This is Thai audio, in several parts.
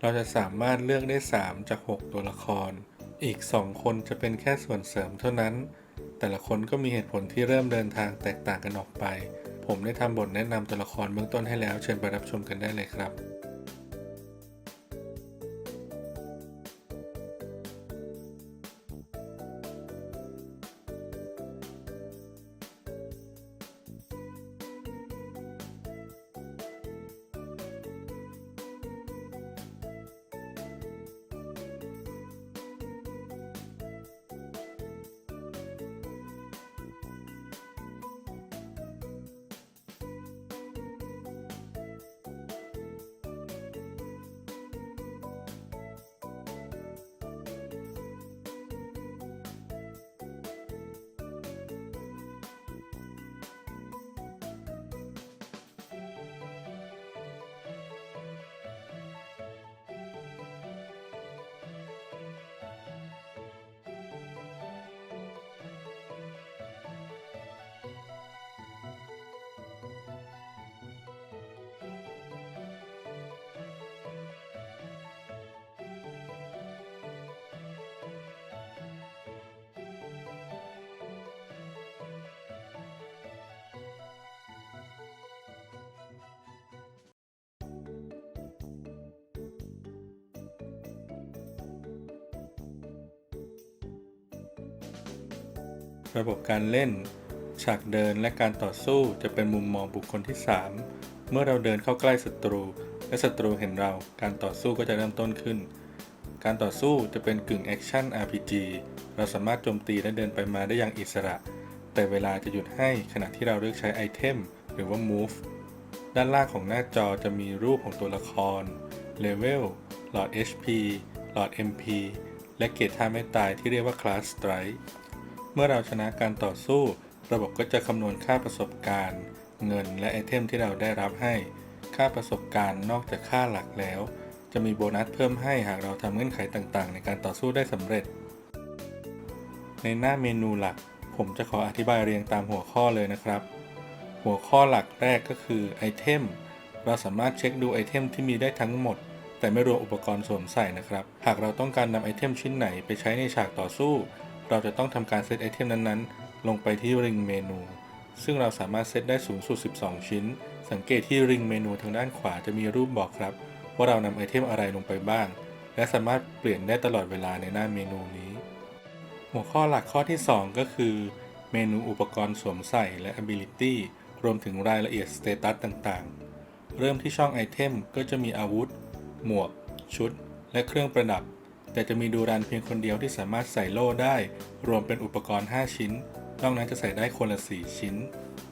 เราจะสามารถเลือกได้ 3 จาก 6 ตัวละคร อีก 2 คนจะเป็นแค่ส่วนเสริมเท่านั้น แต่ละคนก็มีเหตุผลที่เริ่มเดินทางแตกต่างกันออกไป ผมได้ทำบทแนะนำตัวละครเบื้องต้นให้แล้ว เชิญไปรับชมกันได้เลยครับ ระบบการเล่น ฉากเดินและการต่อสู้จะเป็นมุมมองบุคคลที่ 3 เมื่อเราเดินเข้าใกล้ศัตรู และศัตรูเห็นเรา การต่อสู้ก็จะเริ่มต้นขึ้น การต่อสู้จะเป็นกึ่งแอคชั่น RPG เราสามารถโจมตีและเดินไปมาได้อย่างอิสระ แต่เวลาจะหยุดให้ขณะที่เราเลือกใช้ไอเทมหรือว่า move ด้านล่างของหน้าจอจะมีรูปของตัวละคร เลเวล หลอด HP หลอด MP และเกรดท่าไม่ตายที่เรียกว่า Class Strike เมื่อเราชนะการต่อสู้ ระบบก็จะคำนวณค่าประสบการณ์ เงินและไอเทมที่เราได้รับให้ ค่าประสบการณ์นอกจากค่าหลักแล้ว จะมีโบนัสเพิ่มให้หากเราทำเงื่อนไขต่างๆ ในการต่อสู้ได้สำเร็จ ในหน้าเมนูหลัก ผมจะขออธิบายเรียงตามหัวข้อเลยนะครับ หัวข้อหลักแรกก็คือไอเทมเราสามารถเช็คดูไอเทมที่มีได้ทั้งหมด แต่ไม่รวมอุปกรณ์สวมใส่นะครับ หากเราต้องการนำไอเทมชิ้นไหนไปใช้ในฉากต่อสู้ เราจะต้องทำการเซตไอเทมนั้นๆ ลงไปที่ริงเมนู ซึ่งเราสามารถเซตได้สูงสุด 12 ชิ้น สังเกตที่ริงเมนูทางด้านขวาจะมีรูปบอกครับ ว่าเรานำไอเทมอะไรลงไปบ้าง และสามารถเปลี่ยนได้ตลอดเวลาในหน้าเมนูนี้ หัวข้อหลักข้อที่ 2 ก็คือ เมนูอุปกรณ์สวมใส่และ ability รวมถึงรายละเอียดสเตตัสต่างๆ เริ่มที่ช่องไอเทมก็จะมีอาวุธ หมวก ชุด และเครื่องประดับ แต่จะมีดูรันเพียงคนเดียวที่สามารถใส่โล่ได้ รวมเป็นอุปกรณ์ 5 ชิ้น นอกนั้นจะใส่ได้คนละ 4 ชิ้น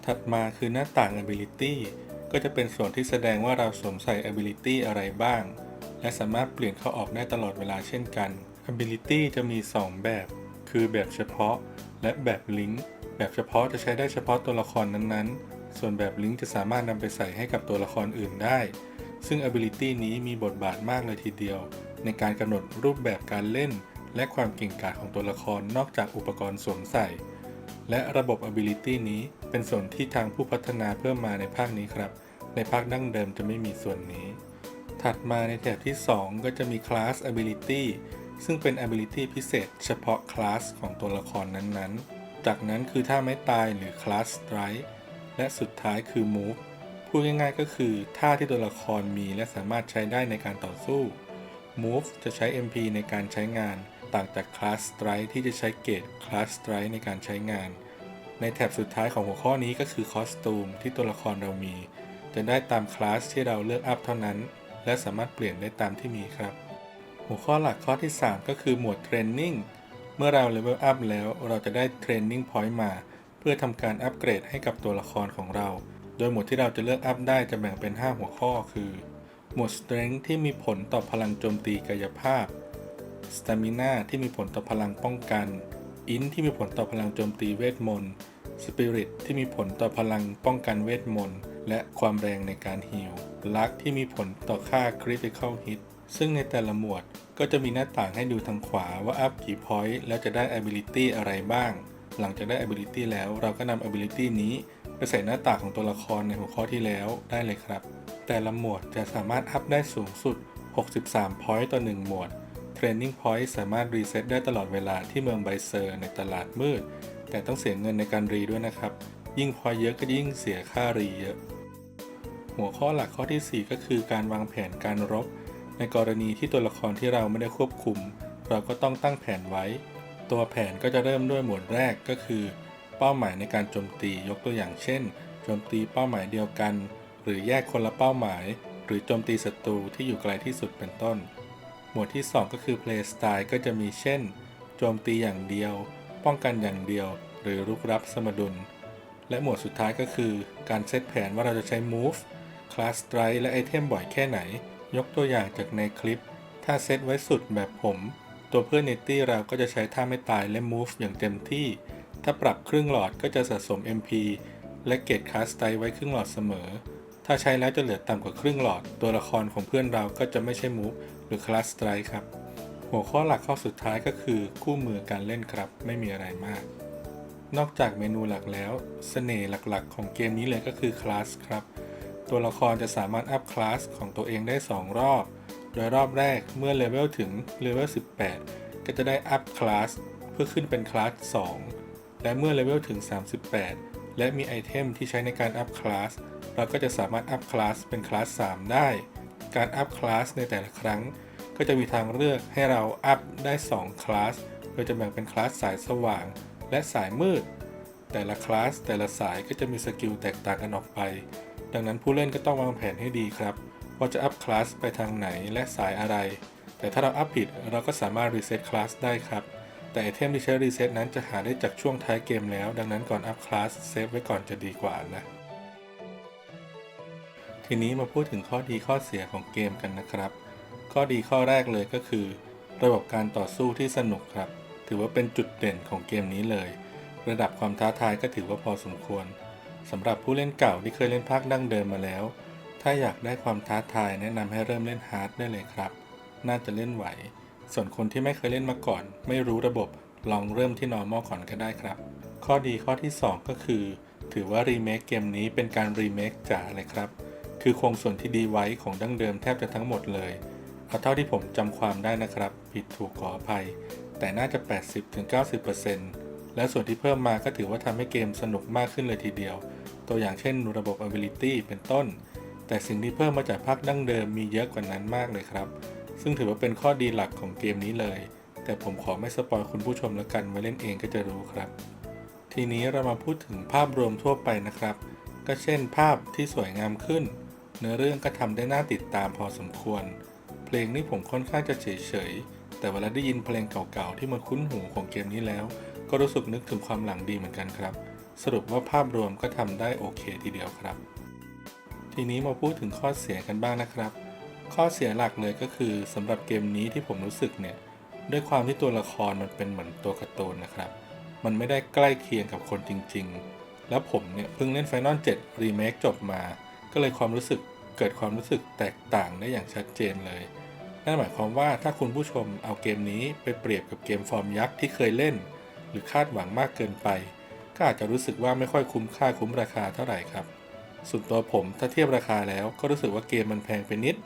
ถัดมาคือหน้าต่าง ability ก็จะเป็นส่วนที่แสดงว่าเราสวมใส่ ability อะไรบ้าง และสามารถเปลี่ยนเข้าออกได้ตลอดเวลาเช่นกัน ability จะมี 2 แบบ คือแบบเฉพาะ และแบบลิงก์ แบบเฉพาะจะใช้ได้เฉพาะตัวละครนั้นๆ ส่วนแบบลิงก์จะสามารถนำไปใส่ให้กับตัวละครอื่นได้ ซึ่ง ability นี้มีบทบาทมากเลยทีเดียว ในการกำหนดรูปแบบการเล่น และความเก่งกาจของตัวละครนอกจากอุปกรณ์สวมใส่ และระบบ ability นี้เป็นส่วนที่ทางผู้พัฒนาเพิ่มมาในภาคนี้ครับ ในภาคดั้งเดิมจะไม่มีส่วนนี้ ถัดมาในแถบที่ 2 ก็จะมี class ability ซึ่งเป็น ability พิเศษเฉพาะคลาสของตัวละครนั้นๆ จากนั้นคือท่าไม้ตายหรือ class strike และสุดท้ายคือ move พูดง่ายๆก็คือท่าที่ตัวละครมีและสามารถใช้ได้ในการต่อสู้ move จะใช้ MP ในการใช้งาน ต่างจาก class strike ที่จะใช้เกรด class strike ในการใช้งาน ในแถบสุดท้ายของหัวข้อนี้ก็คือ costume ที่ตัวละครเรามี จะได้ตามคลาสที่เราเลือกอัพเท่านั้น และสามารถเปลี่ยนได้ตามที่มีครับ หัวข้อหลักข้อที่ 3 ก็คือหมวดเทรนนิ่งเมื่อเราเลเวลอัพแล้วเราจะได้เทรนนิ่งพอยต์มา เพื่อทำการอัปเกรดให้กับตัวละครของเรา โดยหมวดที่เราจะเลือกอัพได้จะแบ่งเป็น 5 หัวข้อคือ มวด Strength ที่มีผลต่อพลังโจมตีกายภาพ Stamina ที่มีผลต่อพลังป้องกัน Int ที่มีผลต่อพลังโจมตีเวทมนต์ Spirit ที่มีผลต่อพลังป้องกันเวทมนต์และความแรงในการฮีล Luck ที่มีผลต่อค่า Critical Hit ซึ่งในแต่ละหมวดก็จะมีหน้าต่างให้ดูทางขวาว่าอัพกี่ point แล้วจะได้ ability อะไรบ้าง หลังจากได้ ability แล้วเราก็นำ ability นี้ไปใส่หน้าต่างของตัวละครในหัวข้อที่แล้วได้เลยครับ แต่ละหมวดจะสามารถอัพได้สูงสุด 63 point ต่อ 1 หมวด Training Point สามารถรีเซ็ตได้ตลอดเวลาที่เมืองไบเซอร์ในตลาดมืด แต่ต้องเสียเงินในการรีด้วยนะครับ ยิ่งพอยเยอะก็ยิ่งเสียค่ารีเยอะ หัวข้อหลักข้อทีสี่4 ก็คือการวางแผนการรบ ในกรณีที่ตัวละครที่เราไม่ได้ควบคุม เราก็ต้องตั้งแผนไว้ ตัวแผนก็จะเริ่มด้วยหมวดแรกก็คือ เป้าหมายในการโจมตียกตัวอย่างเช่นโจมตีเป้าหมายเดียวกัน หรือแยกคนละเป้าหมาย หรือโจมตีศัตรูที่อยู่ไกลที่สุดเป็นต้น หมวดที่ 2 ก็คือ play style ก็จะมีเช่น โจมตีอย่างเดียว ป้องกันอย่างเดียว หรือรุกรับสมดุล และหมวดสุดท้ายก็คือ การเซตแผนว่าเราจะใช้ move class strike และไอเทมบ่อยแค่ไหน ยกตัวอย่างจากในคลิป ถ้าเซตไว้สุดแบบผม ตัวเพื่อนในตี้เราก็จะใช้ท่าไม่ตายและ move อย่างเต็มที่ ถ้าปรับครึ่งหลอดก็จะสะสม MP และเกตคาสไตไว้ครึ่งหลอดเสมอ ถ้าใช้แล้วจะเหลือต่ำกว่าครึ่งหลอด ตัวละครของเพื่อนเราก็จะไม่ใช่ move หรือ class strike ครับ หัวข้อหลักข้อสุดท้ายก็คือคู่มือการเล่นครับ ไม่มีอะไรมาก นอกจากเมนูหลักแล้วเสน่ห์หลักๆ ของเกมนี้เลยก็คือคลาสครับ ตัวละครจะสามารถอัพคลาสของตัวเองได้ 2 รอบ โดยรอบแรกเมื่อเลเวลถึงเลเวล18 ก็จะได้อัพคลาสเพื่อขึ้นเป็นคลาส2และเมื่อเลเวลถึง 38 และมีไอเทมที่ใช้ในการอัพคลาสเราก็จะสามารถอัพคลาสเป็นคลาส 3 ได้ การอัพคลาสในแต่ละครั้ง ก็จะมีทางเลือกให้เราอัพได้ 2 คลาส โดยจะแบ่งเป็นคลาสสายสว่าง และสายมืด แต่ละคลาสแต่ละสายก็จะมีสกิลแตกต่างกันออกไป ดังนั้นผู้เล่นก็ต้องวางแผนให้ดีครับ ว่าจะอัพคลาสไปทางไหนและสายอะไร แต่ถ้าเราอัพผิดเราก็สามารถรีเซ็ตคลาสได้ครับ แต่ไอเทมที่ใช้รีเซ็ตนั้นจะหาได้จากช่วงท้ายเกมแล้ว ดังนั้นก่อนอัพคลาสเซฟไว้ก่อนจะดีกว่านะ ทีนี้มาพูดถึงข้อดีข้อเสียของเกมกันนะครับ ข้อดีข้อแรกเลยก็คือ ระบบการต่อสู้ที่สนุกครับ ถือว่าเป็นจุดเด่นของเกมนี้เลย ระดับความท้าทายก็ถือว่าพอสมควรสำหรับผู้เล่นเก่าที่เคยเล่นภาคดั้งเดิมมาแล้ว ถ้าอยากได้ความท้าทายแนะนำให้เริ่มเล่นฮาร์ดได้เลยครับ น่าจะเล่นไหว ส่วนคนที่ไม่เคยเล่นมาก่อน ไม่รู้ระบบ ลองเริ่มที่ normal ก่อนก็ได้ครับ ข้อดีข้อที่ 2 ก็คือ ถือว่ารีเมคเกมนี้เป็นการรีเมคจ๋าเลยครับ คือคงส่วนที่ดีไว้ของดั้งเดิมแทบจะทั้งหมดเลย เอาเท่าที่ผมจำความได้นะครับ ผิดถูกขออภัย แต่น่าจะ 80-90%และส่วนที่เพิ่มมาก็ถือว่าทำให้เกมสนุกมากขึ้นเลยทีเดียว ตัวอย่างเช่น ระบบ ability เป็นต้น แต่สิ่งที่เพิ่มมาจากภาคดั้งเดิมมีเยอะกว่านั้นมากเลยครับ ซึ่งถือว่าเป็นข้อดีหลักของเกมนี้เลย แต่ผมขอไม่สปอยคุณผู้ชมล้วกันมาเล่นเองก็จะรู้ครับ ทีนี้เรามาพูดถึงภาพรวมทั่วไปนะครับ ก็เช่น ภาพที่สวยงามขึ้น เนื้อเรื่องก็ทำได้น่าติดตามพอสมควร เพลงนี่ผมค่อนข้างจะเฉยๆ แต่เวลาได้ยินเพลงเก่าๆ ที่มาคุ้นหูของเกมนี้แล้ว ก็รู้สึกนึกถึงความหลังดีเหมือนกันครับ สรุปว่าภาพรวมก็ทำได้โอเคทีเดียวครับ ทีนี้มาพูดถึงข้อเสียกันบ้างนะครับ ข้อเสียหลักเลยก็คือสำหรับเกมนี้ที่ผมรู้สึกเนี่ย ด้วยความที่ตัวละครมันเป็นเหมือนตัวการ์ตูนนะครับ มันไม่ได้ใกล้เคียงกับคนจริง ๆ แล้วผมเนี่ยเพิ่งเล่น Final 7 Remake จบมา ก็เลยความรู้สึกเกิดความรู้สึกแตกต่างได้อย่างชัดเจนเลย นั่นหมายความว่าถ้าคุณผู้ชมเอาเกมนี้ไปเปรียบกับเกมฟอร์มยักษ์ที่เคยเล่น หรือคาดหวังมากเกินไป ก็อาจจะรู้สึกว่าไม่ค่อยคุ้มค่าคุ้มราคาเท่าไหร่ครับส่วนตัวผมถ้าเทียบราคาแล้วก็รู้สึกว่าเกมมันแพงไปนิด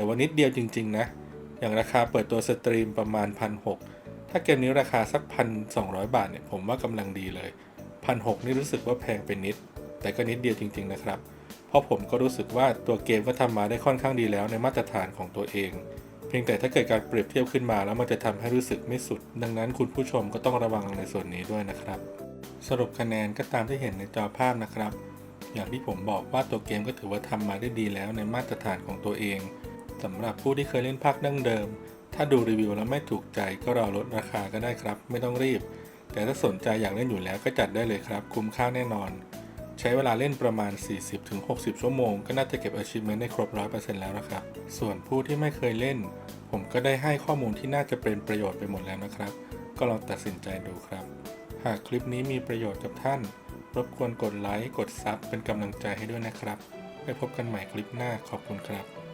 แต่ว่านิดเดียวจริง ๆ นะ อย่างราคาเปิดตัวสตรีมประมาณพันหถ้าเกมนี้ราคาสักพันสองบาทเนี่ยผมว่ากำลังดีเลยพันหนี่รู้สึกว่าแพงไปนิด แต่ก็นิดเดียวจริง ๆ นะครับ เพราะผมก็รู้สึกว่าตัวเกมก็ทำมาได้ค่อนข้างดีแล้วในมาตรฐานของตัวเอง เพียงแต่ถ้าเกิดการเปรียบเทียบขึ้นมาแล้วมันจะทำให้รู้สึกไม่สุด ดังนั้นคุณผู้ชมก็ต้องระวังในส่วนนี้ด้วยนะครับ สรุปคะแนนก็ตามที่เห็นในจอภาพนะครับ อย่างที่ผมบอกว่าตัวเกมก็ถือว่าทำมาได้ดีแล้วในมาตรฐานของตัวเอง สำหรับผู้ที่เคยเล่นภาคดั้งเดิม ถ้าดูรีวิวแล้วไม่ถูกใจก็รอลดราคาก็ได้ครับ ไม่ต้องรีบ แต่ถ้าสนใจอยากเล่นอยู่แล้วก็จัดได้เลยครับ คุ้มค่าแน่นอน ใช้เวลาเล่นประมาณ 40-60 ชั่วโมง ก็น่าจะเก็บ achievement ได้ครบ 100%แล้วนะครับ ส่วนผู้ที่ไม่เคยเล่น ผมก็ได้ให้ข้อมูลที่น่าจะเป็นประโยชน์ไปหมดแล้วนะครับ ก็ลองตัดสินใจดูครับ หากคลิปนี้มีประโยชน์กับท่าน รบกวนกดไลค์กดซับเป็นกำลังใจให้ด้วยนะครับไปพบกันใหม่คลิปหน้าขอบคุณครับ